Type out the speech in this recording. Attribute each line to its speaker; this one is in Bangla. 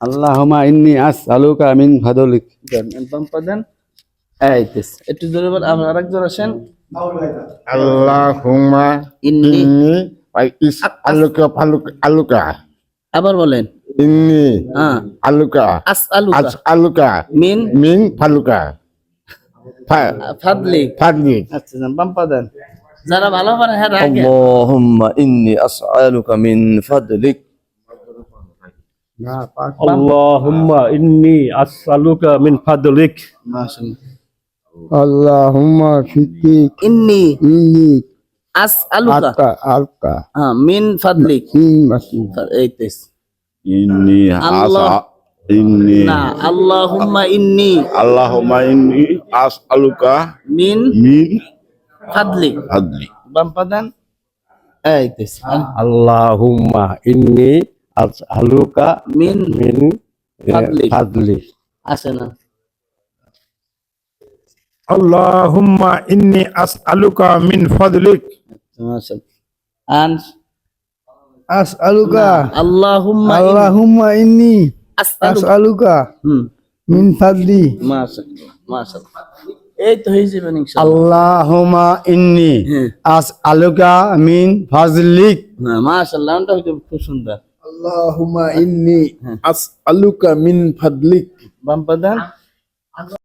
Speaker 1: আল্লাহমা ইন্নি আস আলুকা
Speaker 2: মিন ভাদলিক বাম্পা দেন। এই একটু জোরে বল আসেন।
Speaker 3: আল্লাহুমা
Speaker 2: ইন্নি।
Speaker 3: ইস আলুকা ফালুক আলুকা।
Speaker 2: আবার বলেন।
Speaker 3: ইন্নি
Speaker 2: হ্যাঁ।
Speaker 3: আলুকা
Speaker 2: আস
Speaker 3: আলুকা।
Speaker 2: আস
Speaker 3: আলুকা মিন? মিন ফালুকা।
Speaker 2: ফাদলি
Speaker 3: ফাদলি
Speaker 2: আচ্ছা বাম্পা দেন। যারা ভালো পারে হ্যাঁ
Speaker 4: আল্লাহুম্মা ইন্নি আসআলুকা মিন ফাদলিক।
Speaker 5: Allahumma inni as'aluka min fadlik.
Speaker 3: Allahumma
Speaker 2: fiti
Speaker 3: Inni.
Speaker 2: Inni.
Speaker 3: As'aluka. Alka. Min
Speaker 2: fadlik. Eh,
Speaker 4: inni.
Speaker 2: Allah. Inni. Nah,
Speaker 4: Allahumma inni. Allahumma
Speaker 2: inni
Speaker 4: as'aluka.
Speaker 2: Min.
Speaker 4: Min.
Speaker 2: Fadlik. Fadlik. Bampadan. Eh, itu.
Speaker 5: Allahumma inni as'aluka
Speaker 2: মিন
Speaker 5: min
Speaker 2: Fadlik.
Speaker 5: fadlik.
Speaker 2: আসে না।
Speaker 6: Allahumma inni as'aluka min fadlik
Speaker 2: মাশাআল্লাহ আন
Speaker 3: as'aluka
Speaker 2: আল্লাহুম্মা
Speaker 3: Allahumma inni
Speaker 2: আসআলুকা।
Speaker 3: min fadli
Speaker 2: মাশাআল্লাহ মাশাআল্লাহ। এই তো হয়ে যাবেন ইনশাআল্লাহ।
Speaker 1: আল্লাহুম্মা ইন্নী
Speaker 2: হ্যাঁ।
Speaker 1: আসআলুকা মিন ফাজলিক
Speaker 2: মাশাআল্লাহ এটা খুব সুন্দর।
Speaker 3: Allahumma inni as'aluka min fadlik
Speaker 2: বাম পা দেন